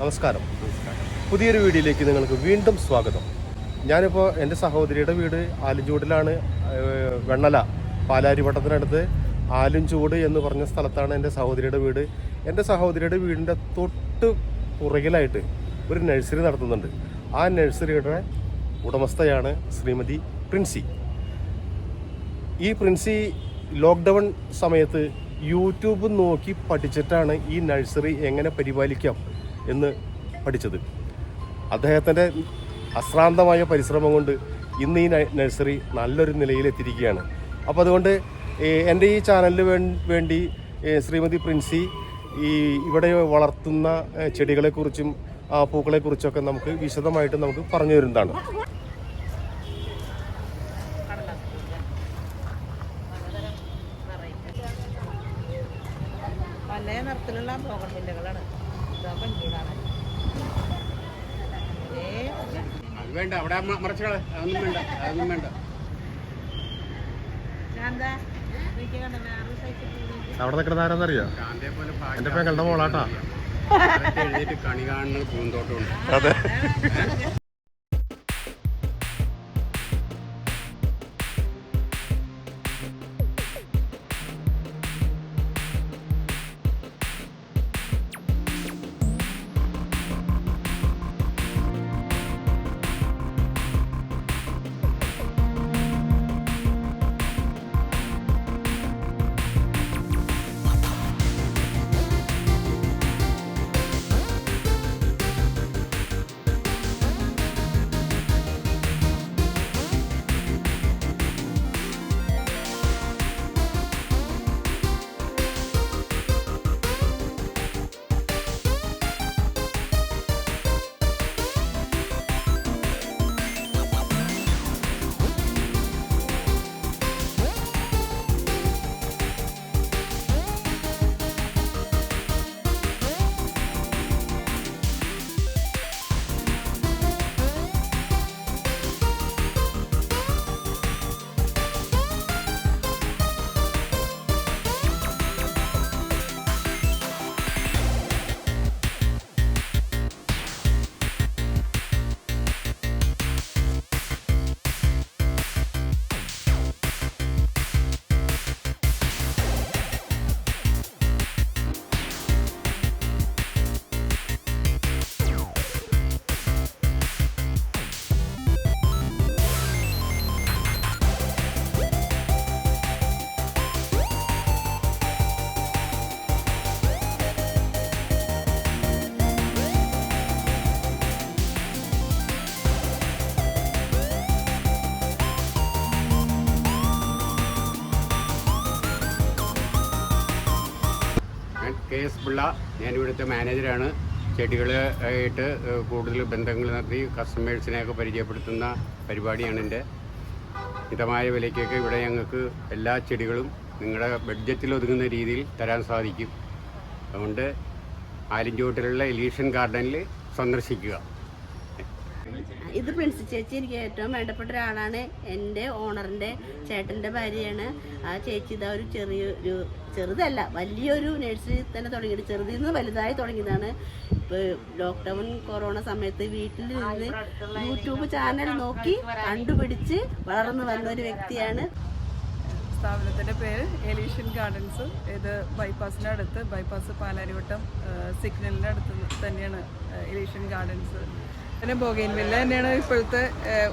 നമസ്കാരം. പുതിയൊരു വീഡിയോയിലേക്ക് നിങ്ങൾക്ക് വീണ്ടും സ്വാഗതം. ഞാനിപ്പോൾ എന്റെ സഹോദരിയുടെ വീട് ആലുംചൂടിലാണ് വെണ്ണല പാലാരിവട്ടത്തിനടുത്ത് ആലുംചൂട് എന്ന് പറഞ്ഞ സ്ഥലത്താണ് എന്റെ സഹോദരിയുടെ വീട്. എന്റെ സഹോദരിയുടെ വീടിന്റെ തൊട്ട് പുറകിലായിട്ട് ഒരു നഴ്സറി നടത്തുന്നുണ്ട്. ആ നഴ്സറിയുടെ ഉടമസ്ഥയാണ് ശ്രീമതി പ്രിൻസി. ഈ പ്രിൻസി ലോക്ക്ഡൗൺ സമയത്ത് യൂട്യൂബ് നോക്കി പഠിച്ചിട്ടാണ് ഈ നഴ്സറി എങ്ങനെ പരിപാലിക്കാം എന്ന് പഠിച്ചത്. അദ്ദേഹത്തിന്റെ അശ്രാന്തമായ പരിശ്രമം കൊണ്ട് ഇന്ന് ഈ നഴ്സറി നല്ലൊരു നിലയിലെത്തിയിരിക്കുകയാണ്. അപ്പോൾ അതുകൊണ്ട് എന്റെ ഈ ചാനലിന് വേണ്ടി ശ്രീമതി പ്രിൻസി ഈ ഇവിടെ വളർത്തുന്ന ചെടികളെക്കുറിച്ചും ആ, പൂക്കളെക്കുറിച്ചൊക്കെ നമുക്ക് വിശദമായിട്ട് നമുക്ക് പറഞ്ഞു തരുന്നതാണ്. പല നിറത്തിലുള്ള ബോഗൺവില്ലകളാണ് ഇതാ ഭംഗിയിലാണ് അത് വേണ്ട അവിടെ മറച്ചോളെ അതൊന്നും വേണ്ട അതൊന്നും വേണ്ട. കണ്ട അവിടെ നിൽക്കുന്ന ആരാന്നറിയോ? എന്റെ പെങ്ങളുടെ മോളാട്ടാ കാലത്ത് കണി കാണുന്ന പൂന്തോട്ടമുണ്ട്. അതെ. കെ എസ് പിള്ള ഞാൻ ഇവിടുത്തെ മാനേജറാണ് ചെടികളായിട്ട് കൂടുതൽ ബന്ധങ്ങൾ നടത്തി കസ്റ്റമേഴ്സിനെയൊക്കെ പരിചയപ്പെടുത്തുന്ന പരിപാടിയാണ് എന്റെ. മിതമായ വിലയ്ക്കൊക്കെ ഇവിടെ ഞങ്ങൾക്ക് എല്ലാ ചെടികളും നിങ്ങളുടെ ബഡ്ജറ്റിൽ ഒതുങ്ങുന്ന രീതിയിൽ തരാൻ സാധിക്കും. അതുകൊണ്ട് ആലിഞ്ചോട്ടിലുള്ള എലീഷൻ ഗാർഡനിൽ സന്ദർശിക്കുക. ഇത് പ്രിൻസി ചേച്ചി എനിക്ക് ഏറ്റവും വേണ്ടപ്പെട്ട ഒരാളാണ്. എന്റെ ഓണറിന്റെ ചേട്ടന്റെ ഭാര്യയാണ്. ആ ചേച്ചി ഇതാ ഒരു ചെറിയൊരു ചെറുതല്ല വലിയൊരു നഴ്സറി തന്നെ തുടങ്ങിയിട്ട് ചെറുതിൽ നിന്ന് വലുതായി തുടങ്ങിയതാണ്. ഇപ്പോൾ ലോക്ക്ഡൗൺ കൊറോണ സമയത്ത് വീട്ടിൽ നിന്ന് യൂട്യൂബ് ചാനൽ നോക്കി കണ്ടുപിടിച്ച് വളർന്നു വന്ന ഒരു വ്യക്തിയാണ്. സ്ഥാപനത്തിന്റെ പേര് എലീഷ്യൻ ഗാർഡൻസ്. ഇത് ബൈപ്പാസിന്റെ അടുത്ത് ബൈപ്പാസ് പാലാരിവട്ടം സിഗ്നലിന്റെ അടുത്ത് തന്നെയാണ് എലീഷ്യൻ ഗാർഡൻസ്. പിന്നെ ബൊഗൈൻവില്ല തന്നെയാണ് ഇപ്പോഴത്തെ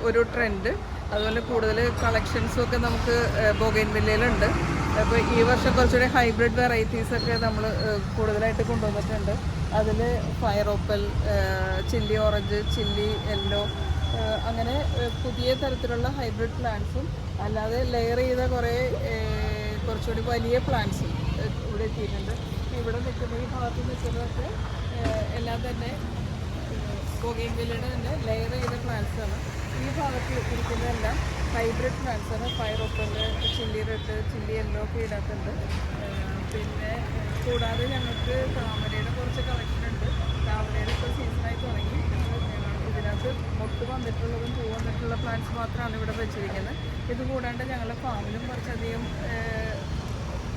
ഒരു ട്രെൻഡ് അതുപോലെ കൂടുതൽ കളക്ഷൻസും ഒക്കെ നമുക്ക് ബൊഗൈൻവില്ലയിലുണ്ട് അപ്പോൾ ഈ വർഷം കുറച്ചുകൂടി ഹൈബ്രിഡ് വെറൈറ്റീസ് ഒക്കെ നമ്മൾ കൂടുതലായിട്ട് കൊണ്ടുവന്നിട്ടുണ്ട്. അതിൽ fire opal chilli orange chilli yellow അങ്ങനെ പുതിയ തരത്തിലുള്ള ഹൈബ്രിഡ് പ്ലാന്റ്സും അല്ലാതെ ലെയർ ചെയ്ത കുറേ കുറച്ചുകൂടി വലിയ പ്ലാന്റ്സും ഇവിടെ എത്തിയിട്ടുണ്ട്. ഇവിടെ നിൽക്കുന്ന ഈ ഭാഗത്ത് നിൽക്കുന്നതൊക്കെ എല്ലാം തന്നെ ബൊഗൈൻവില്ലയുടെ തന്നെ ലെയർ ചെയ്ത പ്ലാന്റ്സ് ആണ്. ഈ ഭാഗത്ത് ഇരിക്കുന്നതെല്ലാം ഹൈബ്രിഡ് പ്ലാന്റ്സ് ആണ്. Fire opal chilli red chilli yellow ഒക്കെ ഇടാത്തുണ്ട് പിന്നെ കൂടാതെ ഞങ്ങൾക്ക് താമരയുടെ കുറച്ച് കളക്ഷൻ ഉണ്ട്. താമരയുടെ ഇപ്പോൾ സീസണായി തുടങ്ങി. ഇതിനകത്ത് മൊട്ട് വന്നിട്ടുള്ളതും പൂ വന്നിട്ടുള്ള പ്ലാന്റ്സ് മാത്രമാണ് ഇവിടെ വെച്ചിരിക്കുന്നത്. ഇതുകൂടാണ്ട് ഞങ്ങളുടെ ഫാമിലും കുറച്ചധികം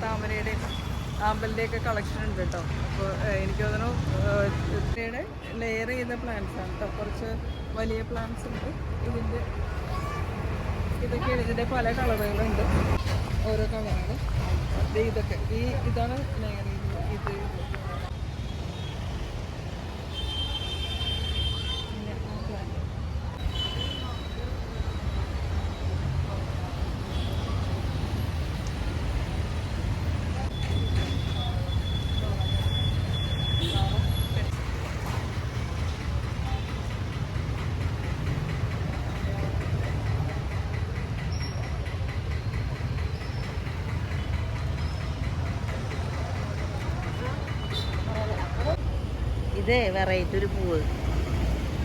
താമരയുടെയും ആമ്പലിന്റെയൊക്കെ കളക്ഷൻ ഉണ്ട് കേട്ടോ. അപ്പോൾ എനിക്ക് തോന്നുന്നു ലെയർ ചെയ്ത പ്ലാന്റ്സ് ആണ് കേട്ടോ കുറച്ച് വലിയ പ്ലാന്റ്സ് ഉണ്ട്. ഇതിന്റെ ഇതൊക്കെയാണ് ഇതിന്റെ പല കളറുകളുണ്ട് ഓരോ കളറുകൾ ഇതൊക്കെ. ഈ ഇതാണ് ലെയർ ചെയ്യുന്നത് ഇത് പിന്നെ ആ plant. ഇതേ വെറൈറ്റി ഒരു പൂവ്.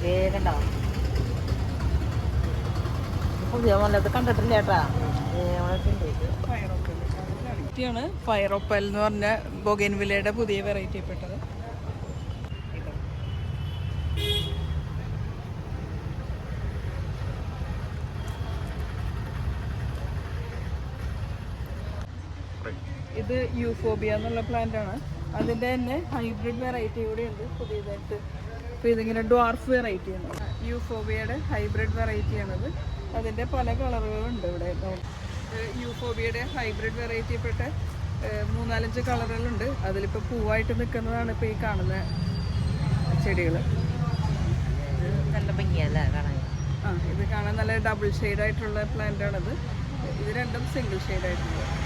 വേഗണ്ടോ? പുതിയ മോലത് കണ്ടിട്ടില്ല ചേട്ടാ വെറൈറ്റിയാണ് ഫയറോപ്പൽ എന്ന് പറഞ്ഞ ബൊഗൈൻവില്ലയുടെ പുതിയ വെറൈറ്റി പെട്ടത്. ഇത് യൂഫോബിയ എന്നുള്ള പ്ലാന്റ് ആണ്. അതിന്റെ തന്നെ ഹൈബ്രിഡ് വെറൈറ്റി കൂടെ ഉണ്ട് പുതിയതായിട്ട്. അപ്പോൾ ഇതിങ്ങനെ ഡ്വാർഫ് വെറൈറ്റിയാണ് യൂഫോബിയയുടെ ഹൈബ്രിഡ് വെറൈറ്റിയാണത് അതിന്റെ പല കളറുകളുണ്ട് ഇവിടെ. യൂഫോബിയയുടെ ഹൈബ്രിഡ് വെറൈറ്റിപ്പെട്ട മൂന്നാലഞ്ച് കളറുകളുണ്ട് അതിലിപ്പോൾ പൂവായിട്ട് നിൽക്കുന്നതാണ് ഇപ്പോൾ ഈ കാണുന്ന ചെടികൾ നല്ല ഭംഗിയല്ലേ കാണാൻ? ആ ഇത് കാണാൻ നല്ല ഡബിൾ ഷെയ്ഡായിട്ടുള്ള പ്ലാന്റാണത് ഇത് രണ്ടും സിംഗിൾ ആയിട്ടുള്ളത്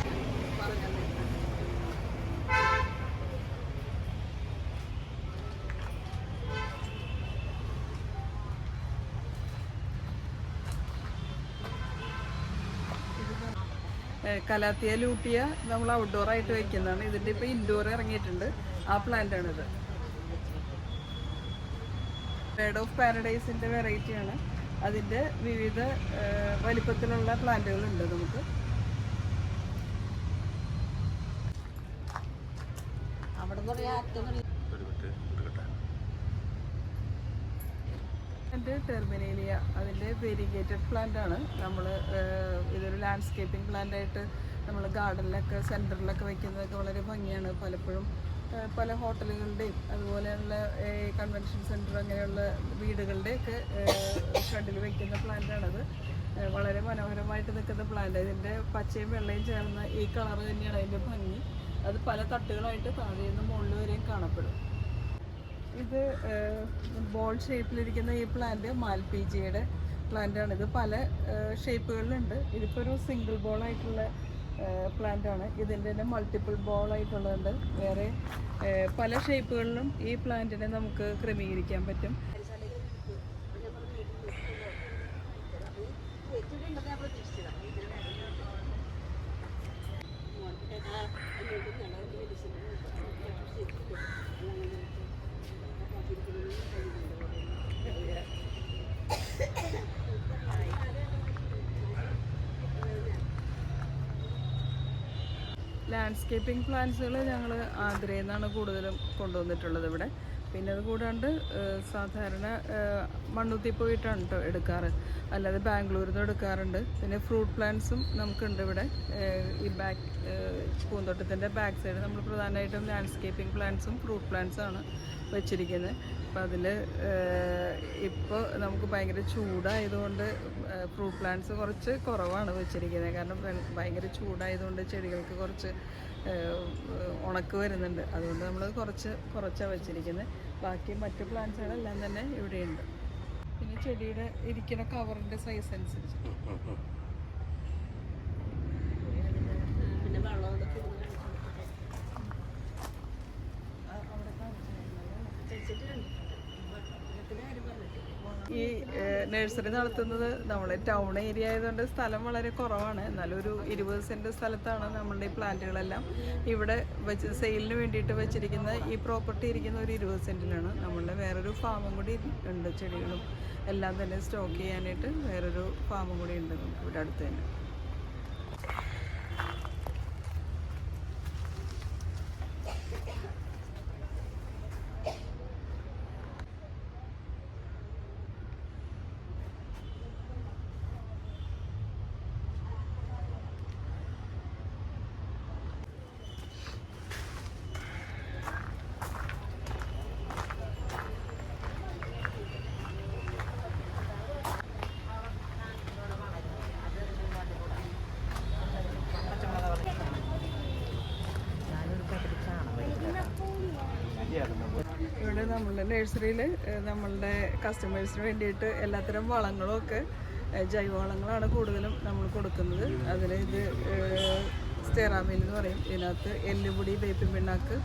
കലാത്തിയ ലൂട്ടിയ നമ്മൾ ഔട്ട്ഡോർ ആയിട്ട് വെക്കുന്നതാണ്. ഇതിന്റെ ഇപ്പോൾ ഇൻഡോർ ഇറങ്ങിയിട്ടുണ്ട്. ആ പ്ലാന്റ് ആണിത്. ബേഡ് ഓഫ് പാരഡൈസിന്റെ വെറൈറ്റിയാണ് അതിന്റെ വിവിധ വലിപ്പത്തിലുള്ള പ്ലാന്റുകൾ ഉണ്ട് നമുക്ക്. അവിടെ പ്ലാന്റ് ടെർമിനേലിയ അതിന്റെ വെരിഗേറ്റഡ് പ്ലാന്റ് ആണ്. നമ്മൾ ഇതൊരു ലാൻഡ്സ്കേപ്പിംഗ് പ്ലാന്റ് ആയിട്ട് നമ്മൾ ഗാർഡനിലൊക്കെ സെന്ററിലൊക്കെ വെക്കുന്നതൊക്കെ വളരെ ഭംഗിയാണ്. പലപ്പോഴും പല ഹോട്ടലുകളുടെയും അതുപോലെയുള്ള കൺവെൻഷൻ സെന്റർ അങ്ങനെയുള്ള വീടുകളുടെയൊക്കെ വെക്കുന്ന പ്ലാന്റാണത് ഏഹ് വളരെ മനോഹരമായിട്ട് നിൽക്കുന്ന പ്ലാന്റ് ഇതിന്റെ പച്ചയും വെള്ളയും ചേർന്ന ഈ കളർ തന്നെയാണ് അതിന്റെ ഭംഗി. അത് പല തട്ടുകളായിട്ട് താഴെ നിന്ന് മുകളിൽ വരെയും കാണപ്പെടും. ഇത് ബോൾ ഷേപ്പിലിരിക്കുന്ന ഈ പ്ലാന്റ് മാൽപീജിയുടെ പ്ലാന്റാണ് ഇത് പല ഷേപ്പുകളിലുണ്ട് ഇതിപ്പോൾ ഒരു സിംഗിൾ ബോൾ ആയിട്ടുള്ള പ്ലാന്റ് ആണ്. ഇതിന്റെ തന്നെ മൾട്ടിപ്പിൾ ബോൾ ആയിട്ടുള്ളതുണ്ട്. വേറെ പല ഷേപ്പുകളിലും ഈ പ്ലാന്റിനെ നമുക്ക് ക്രമീകരിക്കാൻ പറ്റും. ലാൻഡ്സ്കേപ്പിംഗ് പ്ലാന്റ്സുകൾ ഞങ്ങൾ ആതിരയിൽ നിന്നാണ് കൂടുതലും കൊണ്ടുവന്നിട്ടുള്ളത് ഇവിടെ. പിന്നെ അത് കൂടാണ്ട് സാധാരണ മണ്ണുത്തി പോയിട്ടാണ് കേട്ടോ എടുക്കാറ്. അല്ലാതെ ബാംഗ്ലൂരിൽ നിന്ന് എടുക്കാറുണ്ട്. പിന്നെ ഫ്രൂട്ട് പ്ലാന്റ്സും നമുക്കുണ്ട് ഇവിടെ. ഈ ബാക്ക് പൂന്തോട്ടത്തിന്റെ ബാക്ക് സൈഡ് നമ്മൾ പ്രധാനമായിട്ടും ലാൻഡ്സ്കേപ്പിംഗ് പ്ലാന്റ്സും ഫ്രൂട്ട് പ്ലാന്റ്സും ആണ് വെച്ചിരിക്കുന്നത് അപ്പോൾ അതിൽ ഇപ്പോൾ നമുക്ക് ഭയങ്കര ചൂടായതുകൊണ്ട് ഫ്രൂട്ട് പ്ലാന്റ്സ് കുറച്ച് കുറവാണ് വെച്ചിരിക്കുന്നത്. കാരണം ഭയങ്കര ചൂടായതുകൊണ്ട് ചെടികൾക്ക് കുറച്ച് ഉണക്ക് വരുന്നുണ്ട്. അതുകൊണ്ട് നമ്മൾ കുറച്ച് കുറച്ചാണ് വെച്ചിരിക്കുന്നത് ബാക്കി മറ്റ് പ്ലാന്റ്സുകളെല്ലാം തന്നെ ഇവിടെയുണ്ട്. പിന്നെ ചെടിയുടെ ഇരിക്കുന്ന കവറിന്റെ സൈസ് അനുസരിച്ച്. പിന്നെ വെള്ളം ഇതൊക്കെ ഇടുന്ന ഈ നഴ്സറി നടത്തുന്നത് നമ്മൾ ടൗൺ ഏരിയ ആയതുകൊണ്ട് സ്ഥലം വളരെ കുറവാണ്. എന്നാലും ഒരു ഇരുപത് സെന്റ് സ്ഥലത്താണ് നമ്മളുടെ ഈ പ്ലാന്റുകളെല്ലാം ഇവിടെ വെച്ച് സെയിലിന് വേണ്ടിയിട്ട് വെച്ചിരിക്കുന്ന ഈ പ്രോപ്പർട്ടി ഇരിക്കുന്ന ഒരു ഇരുപത് സെന്റിലാണ് നമ്മളുടെ വേറൊരു ഫാമും കൂടി ഉണ്ട് ചെടികളും എല്ലാം തന്നെ സ്റ്റോക്ക് ചെയ്യാനായിട്ട് വേറൊരു ഫാമും കൂടി ഉണ്ട് നമുക്ക് ഇവിടെ അടുത്ത് തന്നെ. നമ്മളുടെ നഴ്സറിയിൽ നമ്മളുടെ കസ്റ്റമേഴ്സിന് വേണ്ടിയിട്ട് എല്ലാത്തരം വളങ്ങളും ഒക്കെ ജൈവ വളങ്ങളാണ് കൂടുതലും നമ്മൾ കൊടുക്കുന്നത്. അതിൽ ഇത് സ്റ്റെറാമിൽ എന്ന് പറയും. ഇതിനകത്ത് എല്ലുപൊടി വേപ്പിൻ പിണ്ണാക്ക്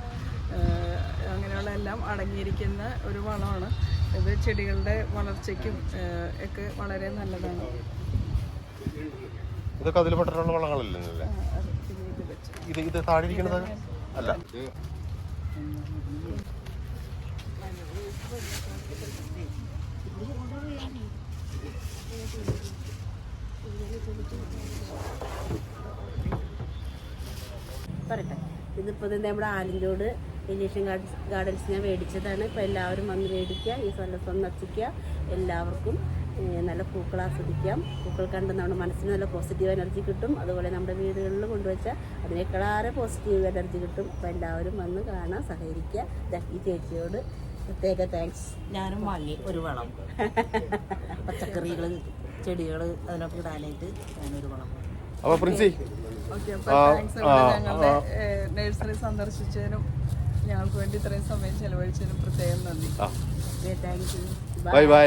അങ്ങനെയുള്ള എല്ലാം അടങ്ങിയിരിക്കുന്ന ഒരു വളമാണ്. ഇത് ചെടികളുടെ വളർച്ചയ്ക്കും ഒക്കെ വളരെ നല്ലതാണ്. ഇതൊക്കെ അതിൽ പെട്ടിട്ടുള്ള വളങ്ങളല്ലേ ഇത് ഇത് താഴെ അല്ല. ഇത് പറയട്ടെ. ഇതിപ്പോൾ ഇത് നമ്മുടെ ആലിഞ്ചോട് ഏലിയേഷൻ ഗാർഡൻസ് ഗാർഡൻസ് ഞാൻ മേടിച്ചതാണ്. ഇപ്പോൾ എല്ലാവരും വന്ന് മേടിക്കുക. ഈ സ്ഥലം സന്ദർശിക്കുക എല്ലാവർക്കും നല്ല പൂക്കൾ ആസ്വദിക്കാം. പൂക്കൾ കണ്ട് നമ്മുടെ മനസ്സിന് നല്ല പോസിറ്റീവ് എനർജി കിട്ടും. അതുപോലെ നമ്മുടെ വീടുകളിൽ കൊണ്ടുവച്ചാൽ അതിനേക്കാളേറെ പോസിറ്റീവ് എനർജി കിട്ടും. അപ്പോൾ എല്ലാവരും വന്ന് കാണാൻ സഹകരിക്കുക. ഈ ചേച്ചിയോട് പ്രത്യേക താങ്ക്സ് ഞാനും വാങ്ങി ഒരു വളം. പച്ചക്കറികൾ ചെടികൾ അതിനൊക്കെ ഇടാനായിട്ട് ഞാനൊരു വളം വാങ്ങി. അപ്പൊ പ്രിൻസി ഓക്കെ താങ്ക്സ് ഞങ്ങളുടെ നഴ്സറി സന്ദർശിച്ചതിനും ഞങ്ങൾക്ക് വേണ്ടി ഇത്രയും സമയം ചെലവഴിച്ചതിനും പ്രത്യേകം നന്ദി. Thank you bye bye.